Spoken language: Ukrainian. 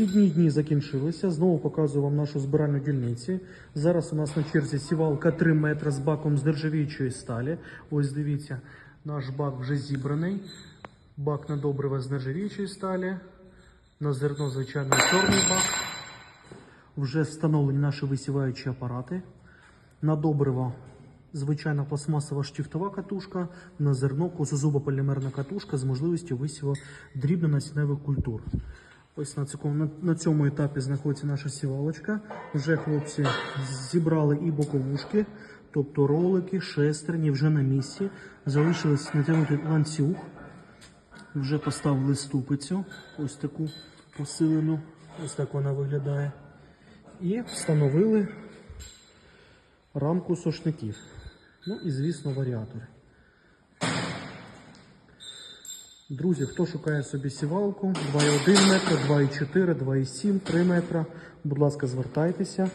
Вихідні дні закінчилися. Знову показую вам нашу збиральну дільниці. Зараз у нас на черзі сівалка 3 метри з баком з нержавіючої сталі. Ось дивіться, наш бак вже зібраний. Бак на добрива з нержавіючої сталі. На зерно, звичайно, чорний бак. Вже встановлені наші висіваючі апарати. На добриво звичайна пластмасова штифтова катушка, на зерно косозубополімерна катушка з можливістю висіву дрібно-насінневих культур. Ось на цьому, на, цьому етапі знаходиться наша сівалочка. Вже хлопці зібрали і боковушки, тобто ролики, шестерні вже на місці. Залишилось натягнути ланцюг. Вже поставили ступицю, ось таку посилену, ось так вона виглядає. І встановили рамку сошників. Ну і, звісно, варіатори. Друзі, хто шукає собі сівалку 2,1 метра, 2,4, 2,7, 3 метра, будь ласка, звертайтеся.